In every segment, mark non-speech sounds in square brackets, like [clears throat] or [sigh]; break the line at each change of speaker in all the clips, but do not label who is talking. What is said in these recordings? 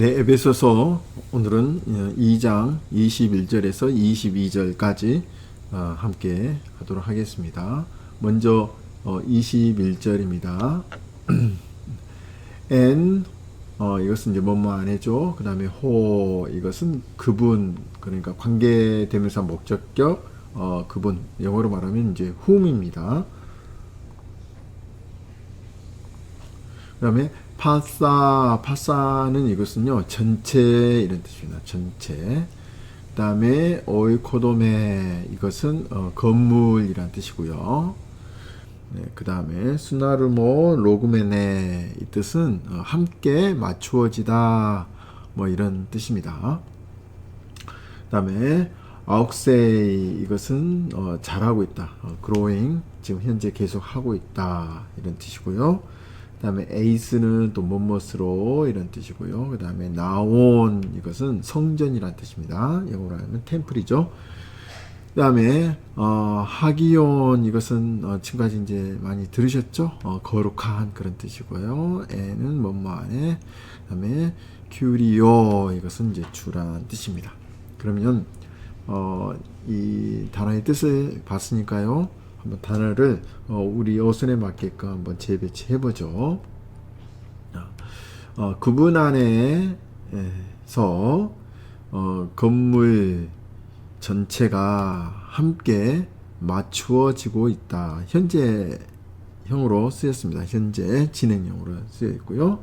네, 에베소서 오늘은 2장 21절에서 22절까지 어, 함께 하도록 하겠습니다. 먼저 21절입니다. and [clears throat] 어, 이것은 이제 뭐뭐 안 해줘. 그 다음에 호 이것은 그분 그러니까 관계대명사 목적격 어, 그분 영어로 말하면 이제 whom입니다. 그 다음에 파사, 파사는 이것은요, 전체, 이런 뜻입니다. 전체. 그 다음에 오이코도메, 이것은 어, 건물이란 뜻이고요. 네, 그 다음에 수나르모 로그메네, 이 뜻은 어, 함께 맞추어지다, 뭐 이런 뜻입니다. 그 다음에 아욱세이, 이것은 어, 잘하고 있다. 어, growing, 지금 현재 계속 하고 있다. 이런 뜻이고요. 그 다음에 에이스는 또 뭐뭇으로 이런 뜻이고요. 그 다음에 나온 이것은 성전이란 뜻입니다. 영어로 하면 템플이죠. 그 다음에 어, 하기온 이것은 어, 지금까지 이제 많이 들으셨죠? 어, 거룩한 그런 뜻이고요. 에는 뭐뭐 안에 그 다음에 큐리오 이것은 이제 주란 뜻입니다. 그러면 어, 이 단어의 뜻을 봤으니까요. 한번 단어를 어, 우리 어순에 맞게끔 한번 재배치해 보죠. 어, 그분 안에서 어, 건물 전체가 함께 맞추어지고 있다. 현재형으로 쓰였습니다. 현재 진행형으로 쓰여 있고요.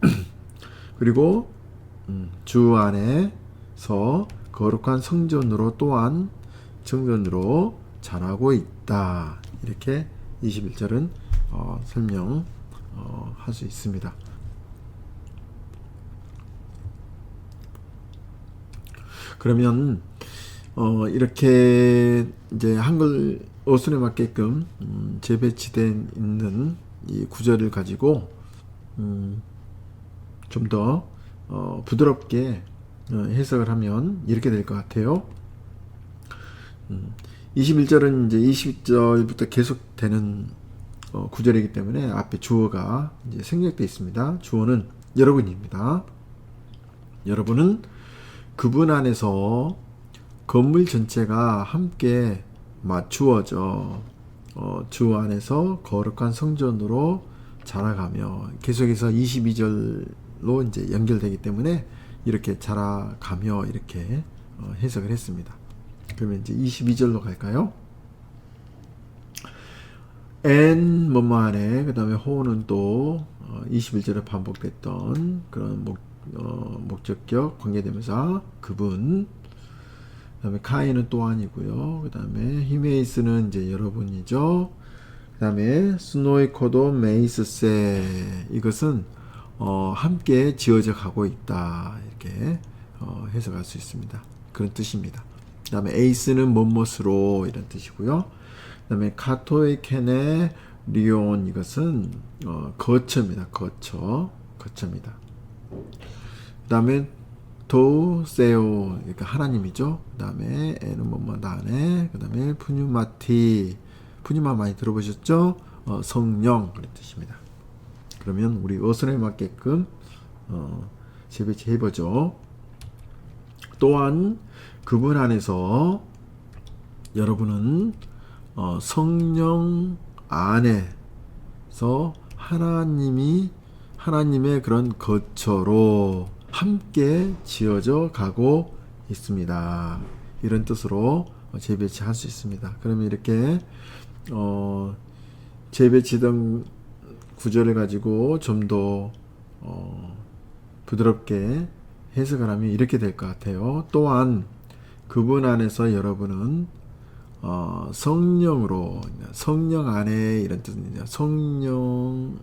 [clears throat] 그리고 음, 주 안에서 거룩한 성전으로 또한 성전으로 잘하고 있다. 이렇게 21절은 어, 설명 어, 할수 있습니다. 그러면 어, 이렇게 이제 한글 어순에 맞게끔 음, 재배치된 있는 이 구절을 가지고 음, 좀더 어, 부드럽게 어, 해석을 하면 이렇게 될 것 같아요. 음, 21절은 이제 20절부터 계속되는 어, 구절이기 때문에 앞에 주어가 이제 생략되어 있습니다. 주어는 여러분입니다. 여러분은 그분 안에서 건물 전체가 함께 맞추어져 어, 주 안에서 거룩한 성전으로 자라가며 계속해서 22절로 이제 연결되기 때문에 이렇게 자라가며 이렇게 어, 해석을 했습니다. 그러면 이제 22절로 갈까요? n 뭐뭐 하네 그 다음에 호는 또 21절에 반복됐던 그런 목, 어, 목적격 관계대명사 그분 그 다음에 카이는 또한이고요. 그 다음에 히메이스는 이제 여러분이죠. 그 다음에 스노이코도 메이스세 이것은 어, 함께 지어져 가고 있다. 이렇게 어, 해석할 수 있습니다. 그런 뜻입니다 그 다음에 에이스는 뭐뭇으로 이런 뜻이고요. 그 다음에 카토이켄의 리온 이것은 어, 거처입니다. 거처. 거처입니다. 그 다음에 도세오 그러니까 하나님이죠. 그 다음에 에는 뭐뭐 다네. 그 다음에 푸뉴마티 푸뉴마 많이 들어보셨죠? 어, 성령 그런 뜻입니다. 그러면 우리 어선에 맞게끔 어, 재배치 해보죠. 또한 그분 안에서 여러분은 어, 성령 안에서 하나님이 하나님의 그런 거처로 함께 지어져 가고 있습니다. 이런 뜻으로 재배치할 수 있습니다. 그러면 이렇게 어, 재배치던 구절을 가지고 좀더 어, 부드럽게 해석을 하면 이렇게 될 것 같아요. 또한 그분 안에서 여러분은 어, 성령으로 성령 안에 이런 뜻입니다. 성령으로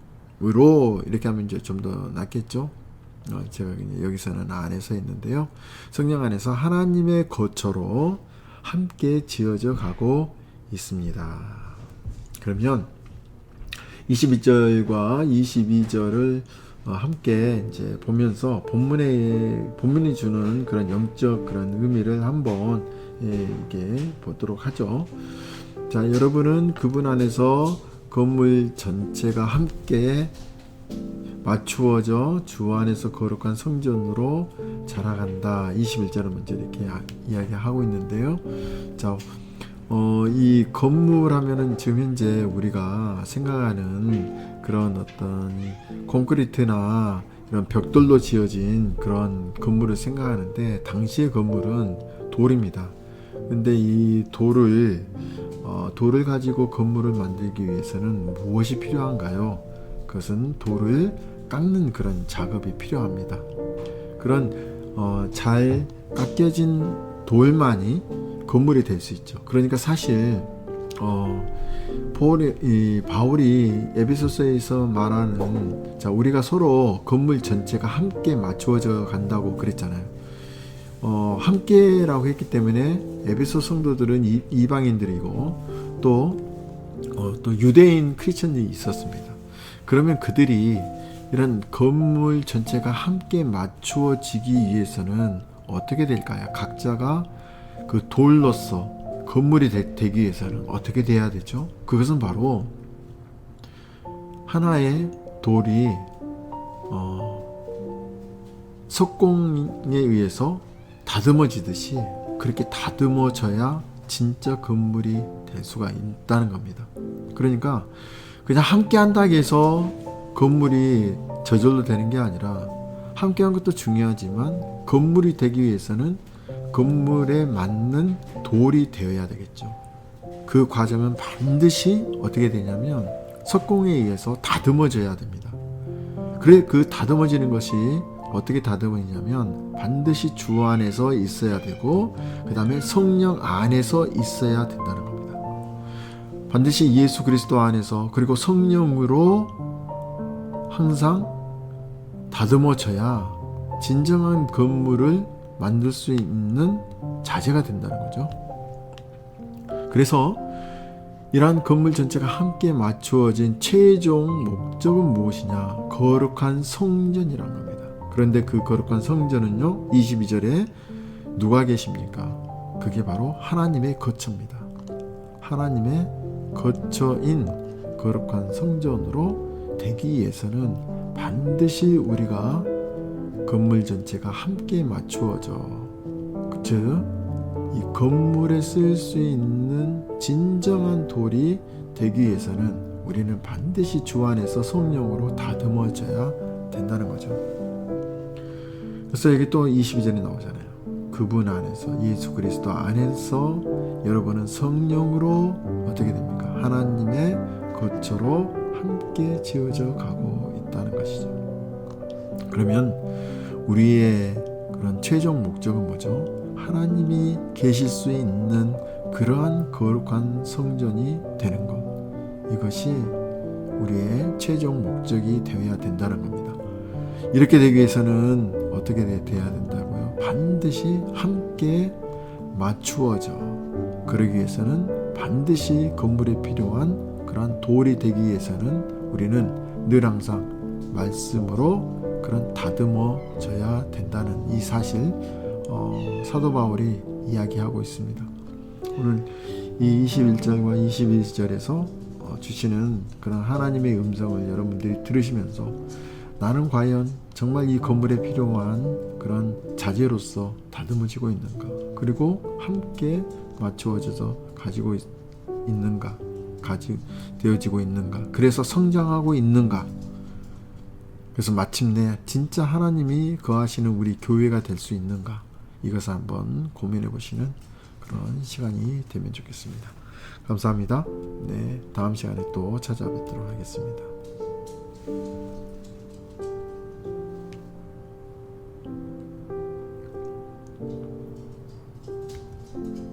이렇게 하면 이제 좀 더 낫겠죠. 어, 제가 여기서는 안에서 있는데요. 성령 안에서 하나님의 거처로 함께 지어져 가고 있습니다. 그러면 22절과 22절을 어, 함께 이제 보면서 본문에 본문이 주는 그런 영적 그런 의미를 한번 예, 이게 보도록 하죠. 자, 여러분은 그분 안에서 건물 전체가 함께 맞추어져 주 안에서 거룩한 성전으로 자라간다. 21절을 먼저 이렇게 아- 이야기하고 있는데요. 자, 어, 이 건물 하면은 지금 현재 우리가 생각하는 그런 어떤 콘크리트나 이런 벽돌로 지어진 그런 건물을 생각하는데 당시의 건물은 돌입니다. 근데 이 돌을 어, 돌을 가지고 건물을 만들기 위해서는 무엇이 필요한가요? 그것은 돌을 깎는 그런 작업이 필요합니다. 그런 어, 잘 깎여진 돌만이 건물이 될 수 있죠. 그러니까 사실 어, 바울이, 이 바울이 에베소서에서 말하는 자 우리가 서로 건물 전체가 함께 맞추어져 간다고 그랬잖아요. 어, 함께라고 했기 때문에 에베소 성도들은 이, 이방인들이고 또, 어, 또 유대인 크리스천들이 있었습니다. 그러면 그들이 이런 건물 전체가 함께 맞추어지기 위해서는 어떻게 될까요? 각자가 그 돌로서 건물이 되, 되기 위해서는 어떻게 돼야 되죠? 그것은 바로 하나의 돌이 어, 석공에 의해서 다듬어지듯이 그렇게 다듬어져야 진짜 건물이 될 수가 있다는 겁니다. 그러니까 그냥 함께 한다고 해서 건물이 저절로 되는 게 아니라 함께 한 것도 중요하지만 건물이 되기 위해서는 건물에 맞는 돌이 되어야 되겠죠. 그 과정은 반드시 어떻게 되냐면 석공에 의해서 다듬어져야 됩니다. 그래 그 다듬어지는 것이 어떻게 다듬어지냐면 반드시 주 안에서 있어야 되고 그 다음에 성령 안에서 있어야 된다는 겁니다. 반드시 예수 그리스도 안에서 그리고 성령으로 항상 다듬어져야 진정한 건물을 만들 수 있는 자재가 된다는 거죠. 그래서 이러한 건물 전체가 함께 맞추어진 최종 목적은 무엇이냐? 거룩한 성전이란 겁니다. 그런데 그 거룩한 성전은요, 22절에 누가 계십니까? 그게 바로 하나님의 거처입니다. 하나님의 거처인 거룩한 성전으로 되기 위해서는 반드시 우리가 건물 전체가 함께 맞추어져. 즉, 이 건물에 쓸 수 있는 진정한 돌이 되기 위해서는 우리는 반드시 주 안에서 성령으로 다듬어져야 된다는 거죠. 그래서 여기 또 22절에 나오잖아요. 그분 안에서 예수 그리스도 안에서 여러분은 성령으로 어떻게 됩니까? 하나님의 거처로 함께 지어져 가고 있다는 것이죠. 그러면 우리의 그런 최종 목적은 뭐죠? 하나님이 계실 수 있는 그러한 거룩한 성전이 되는 것. 이것이 우리의 최종 목적이 되어야 된다는 겁니다. 이렇게 되기 위해서는 어떻게 돼- 돼야 된다고요? 반드시 함께 맞추어져. 그러기 위해서는 반드시 건물에 필요한 그러한 돌이 되기 위해서는 우리는 늘 항상 말씀으로 그런 다듬어져야 된다는 이 사실 어, 사도 바울이 이야기하고 있습니다. 오늘 이 21절과 22절에서 어, 주시는 그런 하나님의 음성을 여러분들이 들으시면서 나는 과연 정말 이 건물에 필요한 그런 자재로서 다듬어지고 있는가? 그리고 함께 맞추어져서 가지고 있, 있는가? 가지 되어지고 있는가? 그래서 성장하고 있는가 그래서 마침내 진짜 하나님이 거하시는 우리 교회가 될 수 있는가 이것을 한번 고민해 보시는 그런 시간이 되면 좋겠습니다. 감사합니다. 네, 다음 시간에 또 찾아뵙도록 하겠습니다.